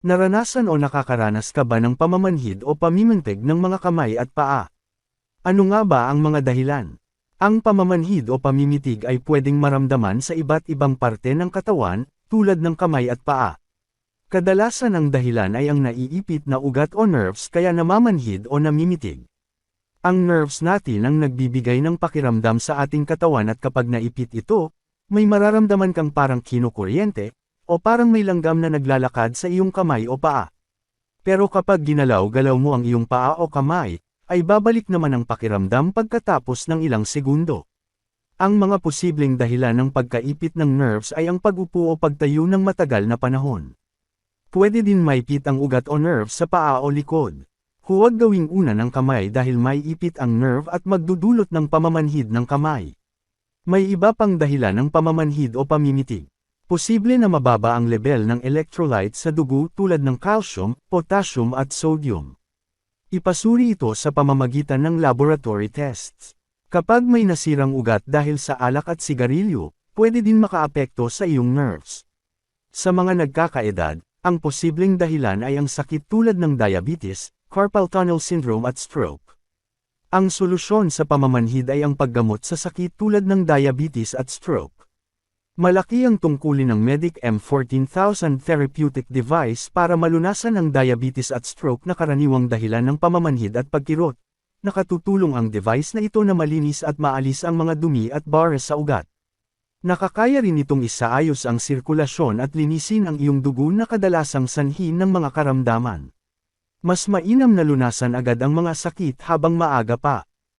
Naranasan o nakakaranas ka ba ng pamamanhid o pamimintig ng mga kamay at paa? Ano nga ba ang mga dahilan? Ang pamamanhid o pamimitig ay pwedeng maramdaman sa iba't ibang parte ng katawan, tulad ng kamay at paa. Kadalasan ang dahilan ay ang naiipit na ugat o nerves kaya namamanhid o namimitig. Ang nerves natin ang nagbibigay ng pakiramdam sa ating katawan at kapag naipit ito, may mararamdaman kang parang kinukuryente, o parang may langgam na naglalakad sa iyong kamay o paa. Pero kapag ginalaw-galaw mo ang iyong paa o kamay, ay babalik naman ang pakiramdam pagkatapos ng ilang segundo. Ang mga posibleng dahilan ng pagkaipit ng nerves ay ang pag-upo o pagtayo ng matagal na panahon. Pwede din maipit ang ugat o nerve sa paa o likod. Huwag gawing una ng kamay dahil may ipit ang nerve at magdudulot ng pamamanhid ng kamay. May iba pang dahilan ng pamamanhid o pamimitig. Posible na mababa ang level ng electrolytes sa dugo tulad ng calcium, potassium at sodium. Ipasuri ito sa pamamagitan ng laboratory tests. Kapag may nasirang ugat dahil sa alak at sigarilyo, pwede din makaapekto sa iyong nerves. Sa mga nagkakaedad, ang posibleng dahilan ay ang sakit tulad ng diabetes, carpal tunnel syndrome at stroke. Ang solusyon sa pamamanhid ay ang paggamot sa sakit tulad ng diabetes at stroke. Malaki ang tungkulin ng Medic M14000 therapeutic device para malunasan ang diabetes at stroke na karaniwang dahilan ng pamamanhid at pagkirot. Nakatutulong ang device na ito na malinis at maalis ang mga dumi at bares sa ugat. Nakakaya rin itong isaayos ang sirkulasyon at linisin ang iyong dugo na kadalasang sanhi ng mga karamdaman. Mas mainam na lunasan agad ang mga sakit habang maaga pa.